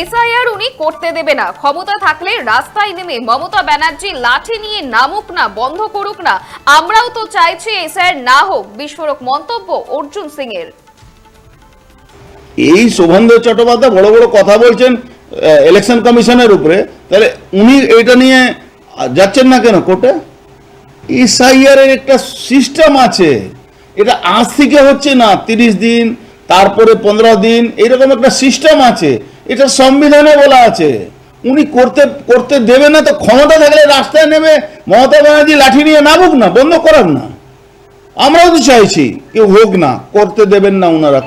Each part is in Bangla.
এসআইআর উনি করতে দেবে না। ক্ষমতা থাকলে রাস্তায় নেমে মমতা ব্যানার্জি লাঠি নিয়ে নামুক না, বন্ধ করুক না। আমরাও তো চাইছি এসআইআর না হোক, বিস্ফোরক মন্তব্য অর্জুন সিং এর এই শোভনদেব চট্টোপাধ্যায় বড় বড় কথা বলছেন ইলেকশন কমিশনের উপরে। তাহলে উনি এটা নিয়ে যাচ্ছেন না কেন কোর্টে? এসআইআর এর একটা সিস্টেম আছে। এটা আজ থেকে হচ্ছে না, তিরিশ দিন, তারপরে পনেরো দিন, এরকম একটা সিস্টেম আছে। এটা সংবিধানে বলা আছে। উনি করতে করতে দেবে না তো ক্ষমতা থাকলে রাস্তায় নেমে মমতা ব্যানার্জি লাঠি নিয়ে নামুক না, বন্ধ করাক না। আমরাও তো চাইছি, কেউ হোক না, করতে দেবেন না ওনারা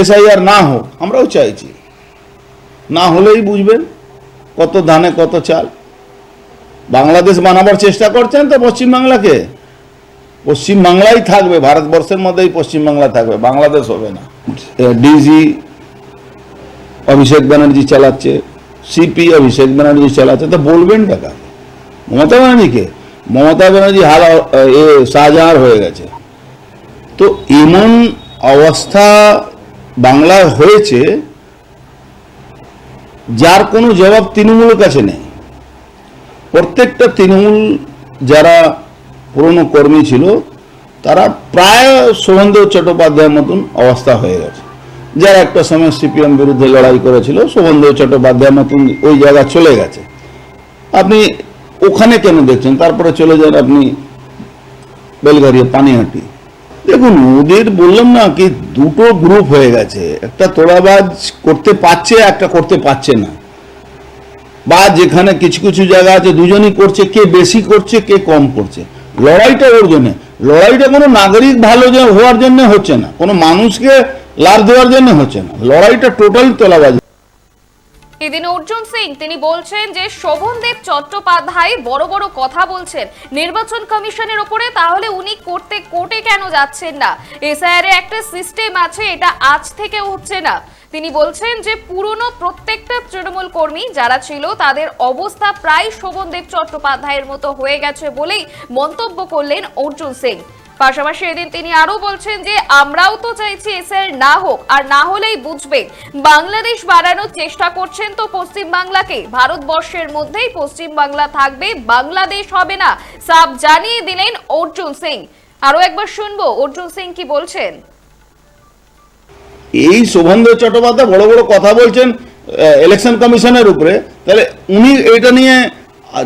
এসআইআর না হোক, আমরাও চাইছি। না হলেই বুঝবেন কত ধানে কত চাল। বাংলাদেশ বানাবার চেষ্টা করছেন তো পশ্চিমবাংলাকে। পশ্চিমবাংলাই থাকবে, ভারতবর্ষের মধ্যেই পশ্চিমবাংলা থাকবে, বাংলাদেশ হবে না। ডিজি অভিষেক ব্যানার্জি চালাচ্ছে সিপি অভিষেক ব্যানার্জি চালাচ্ছে, তো বলবেন টাকা মমতা ব্যানার্জিকে? মমতা ব্যানার্জি হাল, এ শাহজাহার হয়ে গেছে। তো এমন অবস্থা বাংলায় হয়েছে, যার কোনো জবাব তৃণমূলের কাছে নেই। প্রত্যেকটা তৃণমূল যারা পুরনো কর্মী ছিল, তারা প্রায় শোভনদেব চট্টোপাধ্যায়ের মতন অবস্থা হয়ে গেছে। যারা একটা সময় সিপিএম বিরুদ্ধে লড়াই করেছিল শোভনদেব চট্টোপাধ্যায়ের মতন ওই জায়গা চলে গেছে। আপনি ওখানে কেন দেখছেন? তারপরে চলে যান আপনি বেলগাড়িয়া পানিহাটি। দেখুন ওদের বললাম না কি, দুটো গ্রুপ হয়ে গেছে। একটা তোড়াবাজ করতে পারছে, একটা করতে পারছে না। বা যেখানে কিছু কিছু জায়গা আছে, দুজনই করছে, কে বেশি করছে, কে কম করছে। লড়াইটা ওর জন্য। লড়াইটা কোনো নাগরিক ভালো হওয়ার জন্য হচ্ছে না। কোনো মানুষকে লাভ দেওয়ার জন্য হচ্ছে না। লড়াইটা টোটাল তোলাবাজি। এদিন অর্জুন সিং, তিনি বলছেন যে শোভনদেব চট্টোপাধ্যায় বড় বড় কথা বলছেন। নির্বাচন কমিশনের উপরে তাহলে উনি করতে কোর্টে কেন যাচ্ছেন না? এসআইআর এর একটা সিস্টেম আছে, এটা আজ থেকে হচ্ছে না। তিনি বলছেন যে পুরনো প্রত্যেকটা তৃণমূল কর্মী যারা ছিল, তাদের অবস্থা প্রায় শোভনদেব চট্টোপাধ্যায়ের মতো হয়ে গেছে বলেই মন্তব্য করলেন অর্জুন সিং। পাশাপাশি এদিন তিনি আরও বলছেন যে, আমরাও তো চাইছি এসআর না হোক, আর না হলেই বুঝবেন, বাংলাদেশ বাড়ানোর চেষ্টা করছেন তো পশ্চিম বাংলাকে ভারতবর্ষের মধ্যেই পশ্চিম বাংলা থাকবে, বাংলাদেশ হবে না। সাব জানিয়ে দিলেন অর্জুন সিং। আরও একবার শুনব, অর্জুন সিং কি বলছেন? এই শোভনদেব চট্টোপাধ্যায় বড় বড় কথা বলছেন ইলেকশন কমিশনের উপরে। তাহলে উনি এটা নিয়ে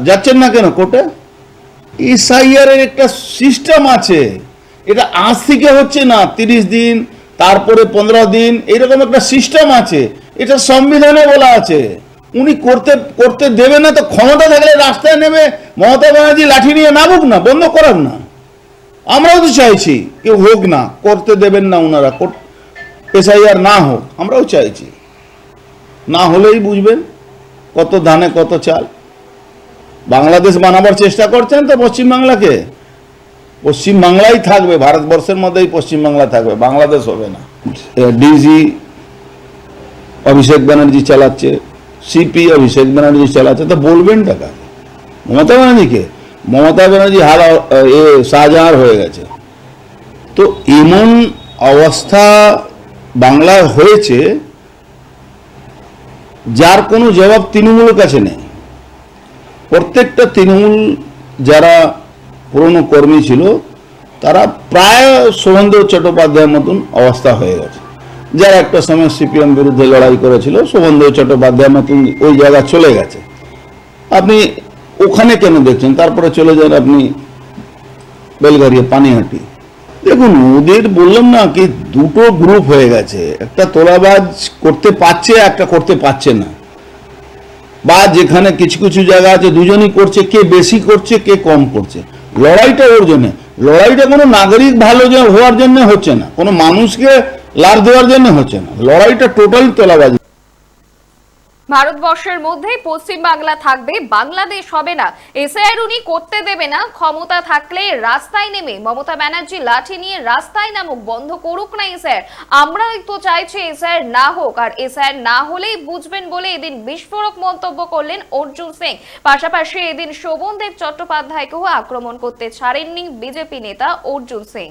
যাচ্ছেন না কেন কোর্টে? এর একটা সিস্টেম আছে। এটা আজ থেকে হচ্ছে না, তিরিশ দিন, তারপরে পনেরো দিন, এরকম একটা সিস্টেম আছে। এটা সংবিধানে বলা আছে। উনি করতে করতে দেবে না তো ক্ষমতা থাকলে রাস্তায় নেমে মমতা ব্যানার্জি লাঠি নিয়ে নামুক না, বন্ধ করাক না। আমরাও তো চাইছি, কেউ হোক না, করতে দেবেন না ওনারা এসআইআর না হোক, আমরাও চাইছি। না হলেই বুঝবেন কত ধানে কত চাল। বাংলাদেশ বানাবার চেষ্টা করছেন তো পশ্চিমবাংলাকে? পশ্চিমবাংলাই থাকবে, ভারতবর্ষের মধ্যেই পশ্চিমবাংলা থাকবে, বাংলাদেশ হবে না। ডিজি অভিষেক ব্যানার্জি চালাচ্ছে, সিপি অভিষেক ব্যানার্জি চালাচ্ছে, তো বলবেন টাকা মমতা ব্যানার্জিকে? মমতা ব্যানার্জি হাল এ শাহজাহার হয়ে গেছে। তো এমন অবস্থা বাংলায় হয়েছে, যার কোনো জবাব তৃণমূলের কাছে নেই। তৃণমূল যারা পুরনো কর্মী ছিল, তারা প্রায় শোভনদেব চট্টোপাধ্যায়ের মতন অবস্থা হয়ে গেছে। যারা একটা সময় সিপিএম বিরুদ্ধে লড়াই করেছিল শোভনদেব চট্টোপাধ্যায়ের মতন ওই জায়গা চলে গেছে। আপনি ওখানে কেন দেখছেন? তারপরে চলে যান আপনি বেলগাড়িয়া পানিহাটি। দেখুন ওদের বললাম না কি, দুটো গ্রুপ হয়ে গেছে। একটা তোলাবাজ করতে পারছে, একটা করতে পারছে না। বা যেখানে কিছু কিছু জায়গা আছে, দুজনই করছে, কে বেশি করছে, কে কম করছে। লড়াইটা ওর জন্য। লড়াইটা কোনো নাগরিক ভালো হওয়ার জন্য হচ্ছে না। কোনো মানুষকে লাভ দেওয়ার জন্য হচ্ছে না। লড়াইটা টোটাল তোলাবাজি। ভারতবর্ষের মধ্যেই পশ্চিম বাংলা থাকবে, বাংলাদেশ হবে না। এসআইআর উনি করতে দেবে না, ক্ষমতা থাকলে রাস্তায় নেমে মমতা ব্যানার্জি লাঠি নিয়ে রাস্তায় নামুক, বন্ধ করুক না এসআইআর আমরা তো চাইছি এসআইআর না হোক, আর এসআইআর না হলেই বুঝবেন বলে এদিন বিস্ফোরক মন্তব্য করলেন অর্জুন সিং। পাশাপাশি এদিন শোভনদেব চট্টোপাধ্যায়কেও আক্রমণ করতে ছাড়েননি বিজেপি নেতা অর্জুন সিং।